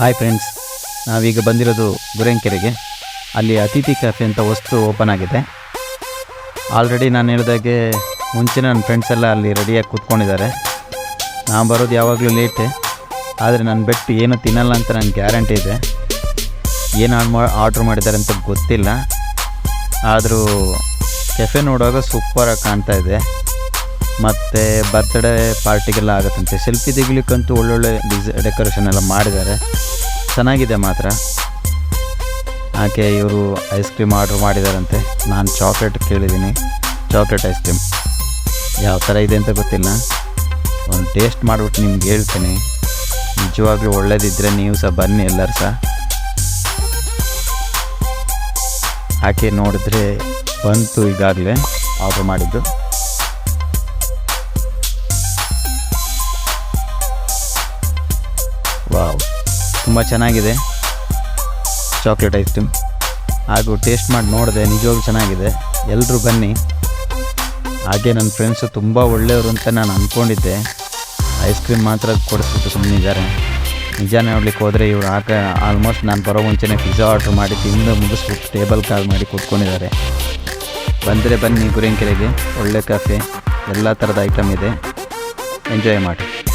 Hi friends ನಾವೀಗ ಬಂದಿರೋದು ಗುರೆಂಕೆರೆಗೆ. ಅಲ್ಲಿ ಅತಿಥಿ ಕ್ಯಾಫೆ ಅಂತ ವಸ್ತು ಓಪನ್ ಆಗಿದೆ. ಆಲ್ರೆಡಿ ನಾನು ಹೇಳಿದಾಗೆ ಮುಂಚೆ ನನ್ನ ಫ್ರೆಂಡ್ಸ್ ಎಲ್ಲ ಅಲ್ಲಿ ರೆಡಿಯಾಗಿ ಕೂತ್ಕೊಂಡಿದ್ದಾರೆ. ನಾನು ಬರೋದು ಯಾವಾಗಲೂ ಲೇಟೆ ಆದರೆ ನಾನು ಬೆಟ್ಟು ಏನು ತಿನ್ನಲ್ಲ ಅಂತ ನನಗೆ ಗ್ಯಾರಂಟಿ ಇದೆ. ಏನು ಮಾ ಆರ್ಡ್ರ್ ಮಾಡಿದ್ದಾರೆ ಅಂತ ಗೊತ್ತಿಲ್ಲ. ಆದರೂ ಕೆಫೆ ನೋಡುವಾಗ ಸೂಪರಾಗಿ ಕಾಣ್ತಾ ಇದೆ. ಮತ್ತು ಬರ್ತ್ಡೇ ಪಾರ್ಟಿಗೆಲ್ಲ ಆಗುತ್ತಂತೆ. ಸೆಲ್ಫಿ ತೆಗಿಲಿಕ್ಕಂತೂ ಒಳ್ಳೊಳ್ಳೆ ಡಿಸ್ ಡೆಕೋರೇಷನ್ ಎಲ್ಲ ಮಾಡಿದ್ದಾರೆ. ಚೆನ್ನಾಗಿದೆ ಮಾತ್ರ. ಆಕೆ ಇವರು ಐಸ್ ಕ್ರೀಮ್ ಆರ್ಡ್ರ್ ಮಾಡಿದಾರಂತೆ ನಾನು ಚಾಕ್ಲೇಟ್ ಕೇಳಿದ್ದೀನಿ. ಚಾಕ್ಲೇಟ್ ಐಸ್ ಕ್ರೀಮ್ ಯಾವ ಥರ ಇದೆ ಅಂತ ಗೊತ್ತಿಲ್ಲ. ಒಂದು ಟೇಸ್ಟ್ ಮಾಡಿಬಿಟ್ಟು ನಿಮ್ಗೆ ಹೇಳ್ತೀನಿ. ನಿಜವಾಗ್ಲೂ ಒಳ್ಳೇದಿದ್ದರೆ ನೀವು ಸಹ ಬನ್ನಿ ಎಲ್ಲರೂ ಸಹ. ಆಕೆ ನೋಡಿದ್ರೆ ಬಂತು ಈಗಾಗಲೇ ಆರ್ಡ್ರ್ ಮಾಡಿದ್ದು. ತುಂಬ ಚೆನ್ನಾಗಿದೆ. Chocolate ice cream. ಹಾಗೂ ಟೇಸ್ಟ್ ಮಾಡಿ ನೋಡಿದೆ ನಿಜವಾಗ್ಲೂ ಚೆನ್ನಾಗಿದೆ. ಎಲ್ಲರೂ ಬನ್ನಿ. ಹಾಗೆ ನನ್ನ ಫ್ರೆಂಡ್ಸು ತುಂಬ ಒಳ್ಳೆಯವರು ಅಂತ ನಾನು ಅಂದ್ಕೊಂಡಿದ್ದೆ ಐಸ್ ಕ್ರೀಮ್ ಮಾತ್ರ ಕೊಡಿಸ್ಬಿಟ್ಟು ಸುಮ್ಮನಿದ್ದಾರೆ ನಿಜ ನೋಡ್ಲಿಕ್ಕೆ ಹೋದರೆ ಇವ್ರು ಆಕ ಆಲ್ಮೋಸ್ಟ್ ನಾನು ಬರೋ ಮುಂಚೆನೇ ಪಿಜ್ಜಾ ಆರ್ಡ್ರ್ ಮಾಡಿ ತಿಂದು ಮುಗಿಸ್ಬಿಟ್ಟು ಟೇಬಲ್ ಕಾಲ್ ಮಾಡಿ ಕೂತ್ಕೊಂಡಿದ್ದಾರೆ. ಬಂದರೆ ಬನ್ನಿ ಗುರೇಂಕೆರೆಗೆ ಒಳ್ಳೆ ಕಾಫೆ ಎಲ್ಲ ಥರದ ಐಟಮ್ ಇದೆ. ಎಂಜಾಯ್ ಮಾಡಿ.